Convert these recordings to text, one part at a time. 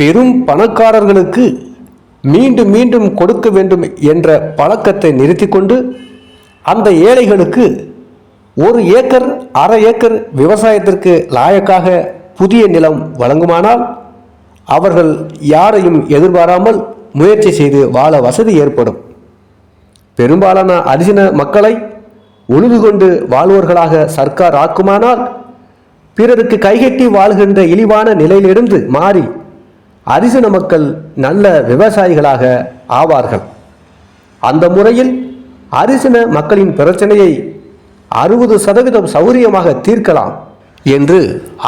பெரும் பணக்காரர்களுக்கு மீண்டும் மீண்டும் கொடுக்க வேண்டும் என்ற பழக்கத்தை நிறுத்தி கொண்டு அந்த ஏழைகளுக்கு ஒரு ஏக்கர் அரை ஏக்கர் விவசாயத்திற்கு லாயக்காக புதிய நிலம் வழங்குமானால் அவர்கள் யாரையும் எதிர்பாராமல் முயற்சி செய்து வாழ வசதி ஏற்படும். பெரும்பாலான அரிசின மக்களை உழுது கொண்டு வாழ்வோர்களாக சர்க்கார் ஆக்குமானால் பிறருக்கு கைகட்டி வாழ்கின்ற இழிவான நிலையிலிருந்து மாறி அரிசின மக்கள் நல்ல விவசாயிகளாக ஆவார்கள். அந்த முறையில் அரிசின மக்களின் பிரச்சனையை அறுபது சதவீதம் சௌரியமாக தீர்க்கலாம் என்று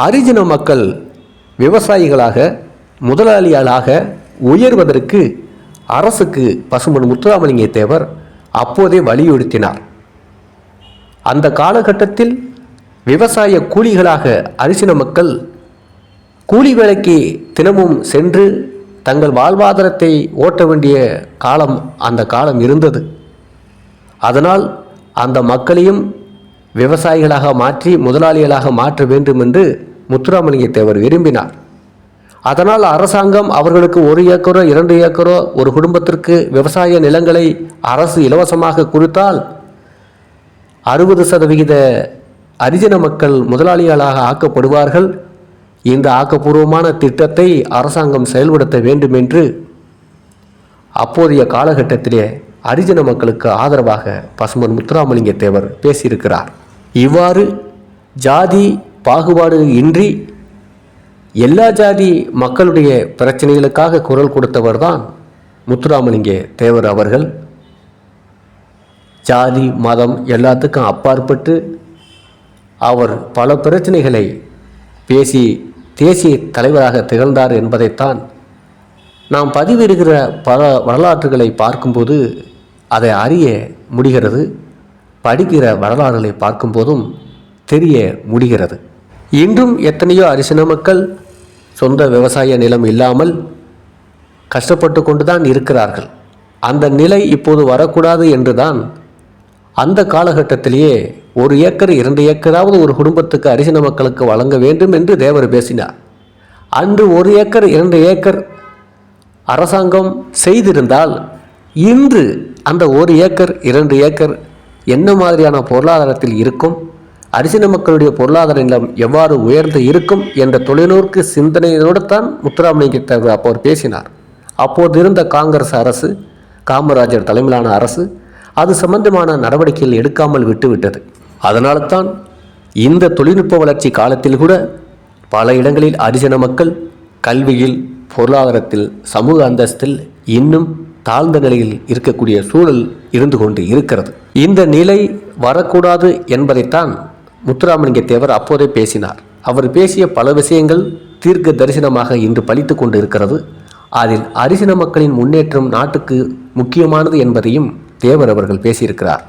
அரிஜின மக்கள் விவசாயிகளாக முதலாளிகளாக உயர்வதற்கு அரசுக்கு பசுமன் முத்துராமலிங்க தேவர் அப்போதே வலியுறுத்தினார். அந்த காலகட்டத்தில் விவசாய கூலிகளாக அரிசின மக்கள் கூலி வேலைக்கு தினமும் சென்று தங்கள் வாழ்வாதாரத்தை ஓட்ட வேண்டிய காலம் அந்த காலம் இருந்தது. அதனால் அந்த மக்களையும் விவசாயிகளாக மாற்றி முதலாளிகளாக மாற்ற வேண்டும் என்று முத்துராமலிங்க தேவர் விரும்பினார். அதனால் அரசாங்கம் அவர்களுக்கு ஒரு ஏக்கரோ இரண்டு ஏக்கரோ ஒரு குடும்பத்திற்கு விவசாய நிலங்களை அரசு இலவசமாக கொடுத்தால் அறுபது சதவிகித அரிஜன மக்கள் முதலாளிகளாக ஆக்கப்படுவார்கள். இந்த ஆக்கப்பூர்வமான திட்டத்தை அரசாங்கம் செயல்படுத்த வேண்டும் என்று அப்போதைய காலகட்டத்திலே அரிஜன மக்களுக்கு ஆதரவாக பசுமன் முத்துராமலிங்க தேவர் பேசியிருக்கிறார். இவ்வாறு ஜாதி பாகுபாடு இன்றி எல்லா ஜாதி மக்களுடைய பிரச்சனைகளுக்காக குரல் கொடுத்தவர் தான் முத்துராமலிங்க தேவர் அவர்கள். ஜாதி மதம் எல்லாத்துக்கும் அப்பாற்பட்டு அவர் பல பிரச்சனைகளை பேசி தேசிய தலைவராக திகழ்ந்தார் என்பதைத்தான் நாம் பதிவிடுகிற பல வரலாற்றுகளை பார்க்கும்போது அதை அறிய முடிகிறது படிக்கிற வரலாறுகளை பார்க்கும்போதும் தெரிய முடிகிறது. இன்றும் எத்தனையோ அரிசின மக்கள் சொந்த விவசாய நிலம் இல்லாமல் கஷ்டப்பட்டு கொண்டுதான் இருக்கிறார்கள். அந்த நிலை இப்போது வரக்கூடாது என்றுதான் அந்த காலகட்டத்திலேயே ஒரு ஏக்கர் இரண்டு ஏக்கராவது ஒரு குடும்பத்துக்கு அரிசின மக்களுக்கு வழங்க வேண்டும் என்று தேவர் பேசினார். அன்று ஒரு ஏக்கர் இரண்டு ஏக்கர் அரசாங்கம் செய்திருந்தால் இன்று அந்த ஒரு ஏக்கர் இரண்டு ஏக்கர் என்ன மாதிரியான பொருளாதாரத்தில் இருக்கும்? அரிசின மக்களுடைய பொருளாதார நிலம் எவ்வாறு உயர்ந்து இருக்கும் என்ற தொலைநோக்கு சிந்தனையோடு தான் முத்துராமலிங்க தேவர் அப்போ பேசினார். அப்போது இருந்த காங்கிரஸ் அரசு காமராஜர் தலைமையிலான அரசு அது சம்பந்தமான நடவடிக்கைகள் எடுக்காமல் விட்டுவிட்டது. அதனால தான் இந்த தொழில்நுட்ப வளர்ச்சி காலத்தில் கூட பல இடங்களில் அரிசன மக்கள் கல்வியில் பொருளாதாரத்தில் சமூக அந்தஸ்தில் இன்னும் தாழ்ந்த நிலையில் இருக்கக்கூடிய சூழல் இருந்து கொண்டு இருக்கிறது. இந்த நிலை வரக்கூடாது என்பதைத்தான் முத்துராமலிங்க தேவர் அப்போதே பேசினார். அவர் பேசிய பல விஷயங்கள் தீர்க்க தரிசனமாக இன்று பலித்து கொண்டு இருக்கிறது அதில் அரிசின மக்களின் முன்னேற்றம் நாட்டுக்கு முக்கியமானது என்பதையும் தேவர் அவர்கள் பேசியிருக்கிறார்.